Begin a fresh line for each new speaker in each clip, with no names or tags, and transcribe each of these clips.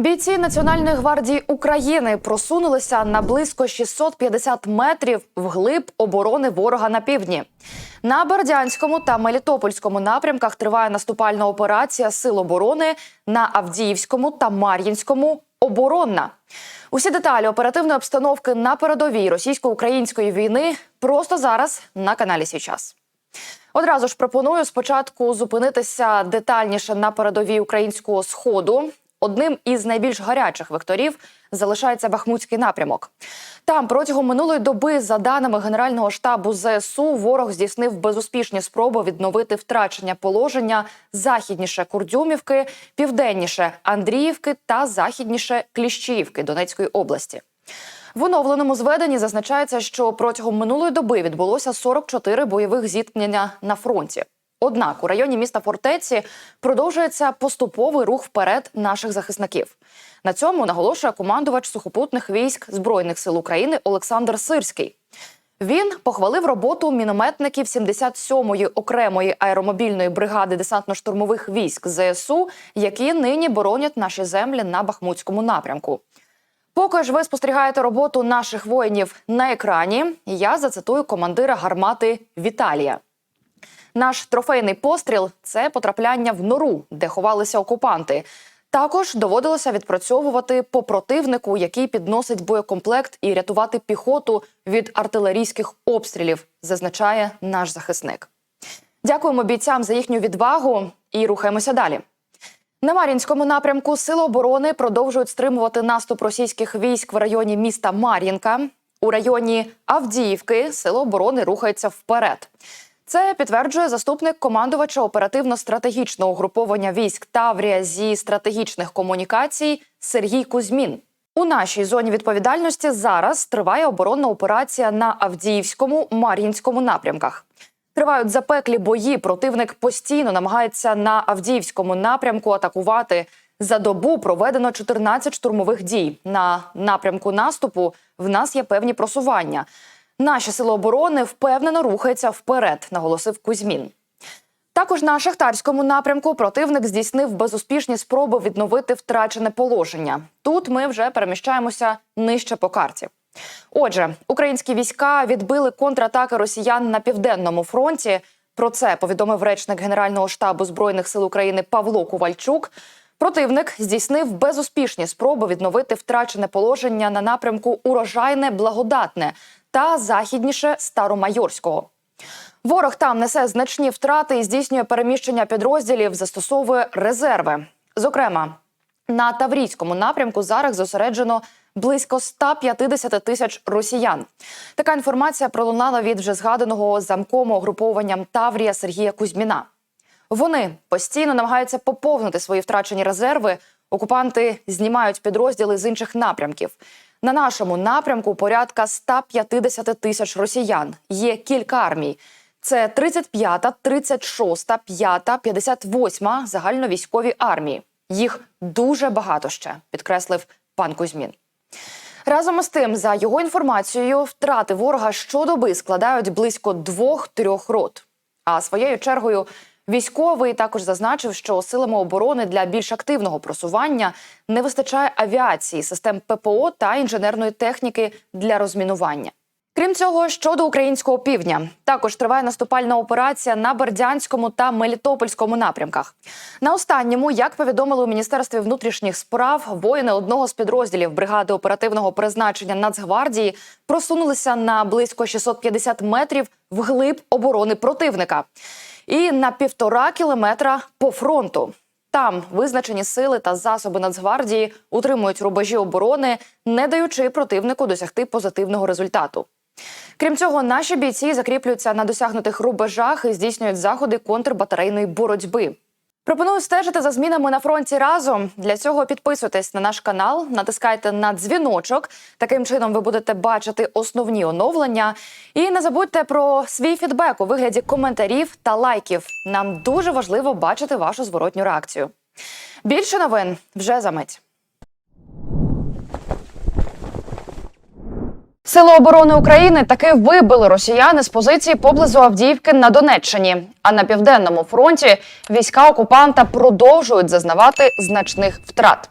Бійці Національної гвардії України просунулися на близько 650 метрів вглиб оборони ворога на півдні. На Бердянському та Мелітопольському напрямках триває наступальна операція Сил оборони на Авдіївському та Мар'їнському оборонна. Усі деталі оперативної обстановки на передовій російсько-української війни просто зараз на каналі «Сій час». Одразу ж пропоную спочатку зупинитися детальніше на передовій українського сходу. Одним із найбільш гарячих векторів залишається Бахмутський напрямок. Там протягом минулої доби, за даними Генерального штабу ЗСУ, ворог здійснив безуспішні спроби відновити втрачення положення західніше Курдюмівки, південніше Андріївки та західніше Кліщіївки Донецької області. В оновленому зведенні зазначається, що протягом минулої доби відбулося 44 бойових зіткнення на фронті. Однак у районі міста Фортеці продовжується поступовий рух вперед наших захисників. На цьому наголошує командувач сухопутних військ Збройних сил України Олександр Сирський. Він похвалив роботу мінометників 77-ї окремої аеромобільної бригади десантно-штурмових військ ЗСУ, які нині боронять наші землі на Бахмутському напрямку. Поки ж ви спостерігаєте роботу наших воїнів на екрані, я зацитую командира гармати Віталія. Наш трофейний постріл це потрапляння в нору, де ховалися окупанти. Також доводилося відпрацьовувати по противнику, який підносить боєкомплект, і рятувати піхоту від артилерійських обстрілів, зазначає наш захисник. Дякуємо бійцям за їхню відвагу і рухаємося далі. На Мар'їнському напрямку Сили оборони продовжують стримувати наступ російських військ в районі міста Мар'їнка. У районі Авдіївки Сили оборони рухаються вперед. Це підтверджує заступник командувача оперативно-стратегічного угруповання військ Таврія зі стратегічних комунікацій Сергій Кузьмін. У нашій зоні відповідальності зараз триває оборонна операція на Авдіївському Мар'їнському напрямках. Тривають запеклі бої. Противник постійно намагається на Авдіївському напрямку атакувати. За добу проведено 14 штурмових дій. На напрямку наступу в нас є певні просування. Наші сили оборони впевнено рухаються вперед, наголосив Кузьмін. Також на шахтарському напрямку противник здійснив безуспішні спроби відновити втрачене положення. Тут ми вже переміщаємося нижче по карті. Отже, українські війська відбили контратаки росіян на південному фронті. Про це повідомив речник Генерального штабу збройних сил України Павло Ковальчук. Противник здійснив безуспішні спроби відновити втрачене положення на напрямку урожайне благодатне та західніше Старомайорського. Ворог там несе значні втрати і здійснює переміщення підрозділів, застосовує резерви. Зокрема, на Таврійському напрямку зараз зосереджено близько 150 тисяч росіян. Така інформація пролунала від вже згаданого замкому угрупованням Таврія Сергія Кузьміна. Вони постійно намагаються поповнити свої втрачені резерви. Окупанти знімають підрозділи з інших напрямків. На нашому напрямку порядка 150 тисяч росіян. Є кілька армій. Це 35-та, 36-та, 5-та, 58-ма загальновійськові армії. Їх дуже багато ще, підкреслив пан Кузьмін. Разом із тим, за його інформацією, втрати ворога щодоби складають близько двох-трьох рот. А своєю чергою військовий також зазначив, що силами оборони для більш активного просування не вистачає авіації, систем ППО та інженерної техніки для розмінування. Крім цього, щодо українського півдня, також триває наступальна операція на Бердянському та Мелітопольському напрямках. На останньому, як повідомили у міністерстві внутрішніх справ, воїни одного з підрозділів бригади оперативного призначення Нацгвардії просунулися на близько 650 метрів вглиб оборони противника і на півтора кілометра по фронту. Там визначені сили та засоби Нацгвардії утримують рубежі оборони, не даючи противнику досягти позитивного результату. Крім цього, наші бійці закріплюються на досягнутих рубежах і здійснюють заходи контрбатарейної боротьби. Пропоную стежити за змінами на фронті разом. Для цього підписуйтесь на наш канал, натискайте на дзвіночок. Таким чином ви будете бачити основні оновлення. І не забудьте про свій фідбек у вигляді коментарів та лайків. Нам дуже важливо бачити вашу зворотню реакцію. Більше новин вже за мить. Сили оборони України таки вибили росіяни з позиції поблизу Авдіївки на Донеччині. А на південному фронті війська окупанта продовжують зазнавати значних втрат.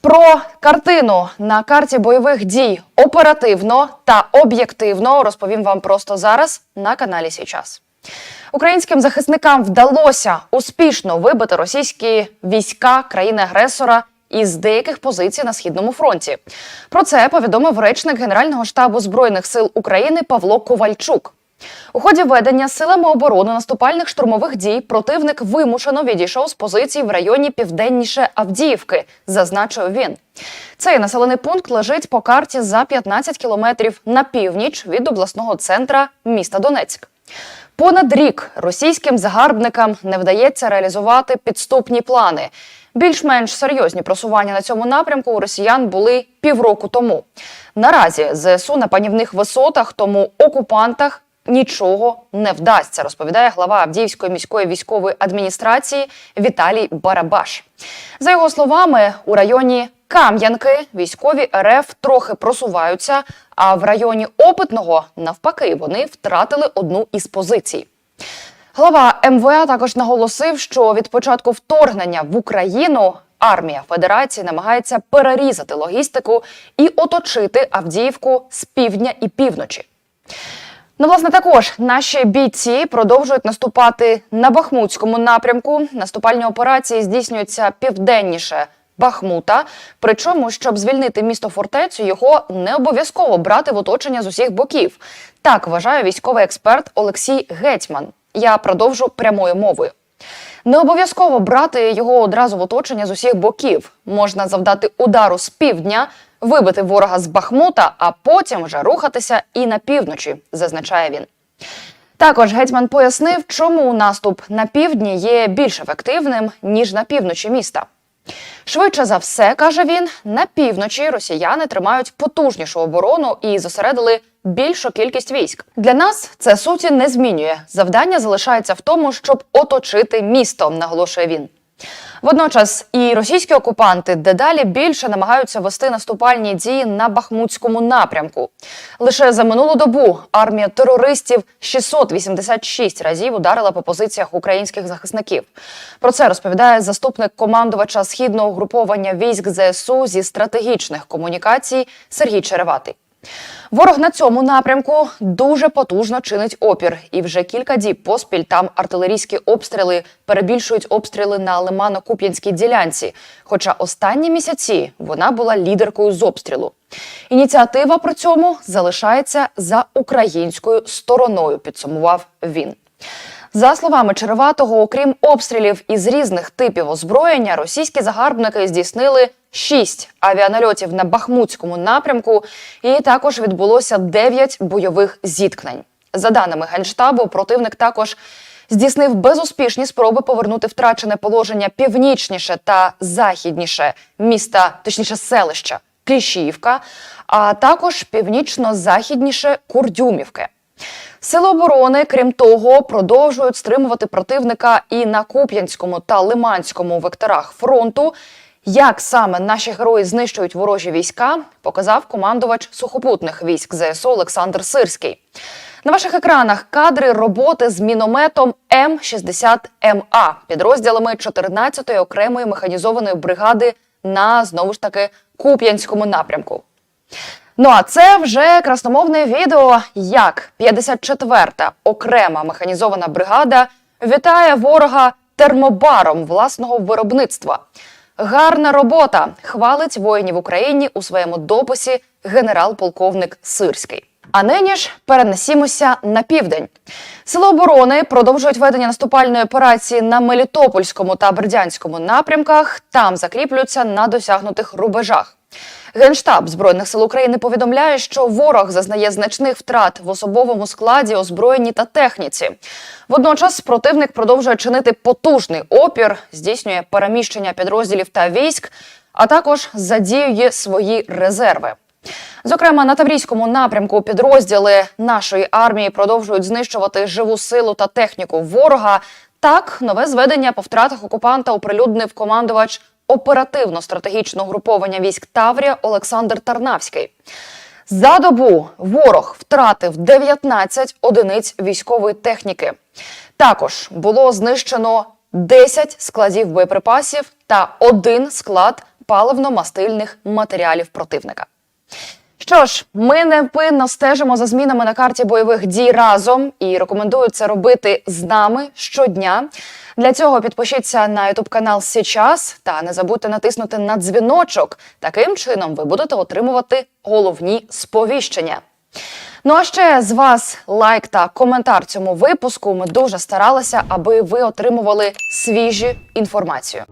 Про картину на карті бойових дій оперативно та об'єктивно розповім вам просто зараз на каналі Січас. Українським захисникам вдалося успішно вибити російські війська країни-агресора із деяких позицій на східному фронті. Про це повідомив речник Генерального штабу збройних сил України Павло Ковальчук. У ході ведення силами оборони наступальних штурмових дій противник вимушено відійшов з позицій в районі південніше Авдіївки, зазначив він. Цей населений пункт лежить по карті за 15 кілометрів на північ від обласного центра міста Донецьк. Понад рік російським загарбникам не вдається реалізувати підступні плани. Більш-менш серйозні просування на цьому напрямку у росіян були півроку тому. Наразі ЗСУ на панівних висотах, тому окупантах нічого не вдасться, розповідає глава Авдіївської міської військової адміністрації Віталій Барабаш. За його словами, у районі Кам'янки військові РФ трохи просуваються, а в районі Опитного навпаки вони втратили одну із позицій. Глава МВА також наголосив, що від початку вторгнення в Україну армія Федерації намагається перерізати логістику і оточити Авдіївку з півдня і півночі. Ну, власне, також наші бійці продовжують наступати на Бахмутському напрямку. Наступальні операції здійснюються південніше Бахмута. Причому, щоб звільнити місто фортецю, його не обов'язково брати в оточення з усіх боків. Так вважає військовий експерт Олексій Гетьман. Я продовжу прямою мовою. Не обов'язково брати його одразу в оточення з усіх боків. Можна завдати удару з півдня, вибити ворога з Бахмута, а потім вже рухатися і на півночі, зазначає він. Також гетьман пояснив, чому наступ на півдні є більш ефективним ніж на півночі міста. Швидше за все, каже він, на півночі росіяни тримають потужнішу оборону і зосередили більшу кількість військ. Для нас це суті не змінює. Завдання залишається в тому, щоб оточити місто, наголошує він. Водночас і російські окупанти дедалі більше намагаються вести наступальні дії на Бахмутському напрямку. Лише за минулу добу армія терористів 686 разів ударила по позиціях українських захисників. Про це розповідає заступник командувача східного груповання військ ЗСУ зі стратегічних комунікацій Сергій Череватий. Ворог на цьому напрямку дуже потужно чинить опір, і вже кілька діб поспіль там артилерійські обстріли перебільшують обстріли на Лимано-Куп'янській ділянці. Хоча останні місяці вона була лідеркою з обстрілу. Ініціатива при цьому залишається за українською стороною. Підсумував він. За словами Череватого, окрім обстрілів із різних типів озброєння, російські загарбники здійснили шість авіанальотів на Бахмутському напрямку, і також відбулося дев'ять бойових зіткнень. За даними генштабу, противник також здійснив безуспішні спроби повернути втрачене положення північніше та західніше міста, точніше селища Кліщіївка, а також північно-західніше Курдюмівки. Сили оборони, крім того, продовжують стримувати противника і на Куп'янському та Лиманському векторах фронту. Як саме наші герої знищують ворожі війська, показав командувач сухопутних військ ЗСУ Олександр Сирський. На ваших екранах кадри роботи з мінометом М60МА підрозділами 14-ї окремої механізованої бригади на знову ж таки Куп'янському напрямку. Ну а це вже красномовне відео, як 54-та окрема механізована бригада вітає ворога термобаром власного виробництва. Гарна робота хвалить воїнів Україні у своєму дописі генерал-полковник Сирський. А нині ж перенесімося на південь. Сили оборони продовжують ведення наступальної операції на Мелітопольському та Бердянському напрямках. Там закріплюються на досягнутих рубежах. Генштаб збройних сил України повідомляє, що ворог зазнає значних втрат в особовому складі, озброєнні та техніці. Водночас противник продовжує чинити потужний опір, здійснює переміщення підрозділів та військ, а також задіює свої резерви. Зокрема, на Таврійському напрямку підрозділи нашої армії продовжують знищувати живу силу та техніку ворога. Так, нове зведення по втратах окупанта оприлюднив командувач оперативно-стратегічного груповання військ Таврія Олександр Тарнавський. За добу ворог втратив 19 одиниць військової техніки. Також було знищено 10 складів боєприпасів та один склад паливно-мастильних матеріалів противника. Що ж, ми невпинно стежимо за змінами на карті бойових дій разом і рекомендую це робити з нами щодня. Для цього підпишіться на ютуб канал Січас та не забудьте натиснути на дзвіночок. Таким чином ви будете отримувати головні сповіщення. Ну а ще з вас лайк та коментар цьому випуску. Ми дуже старалися, аби ви отримували свіжі інформацію.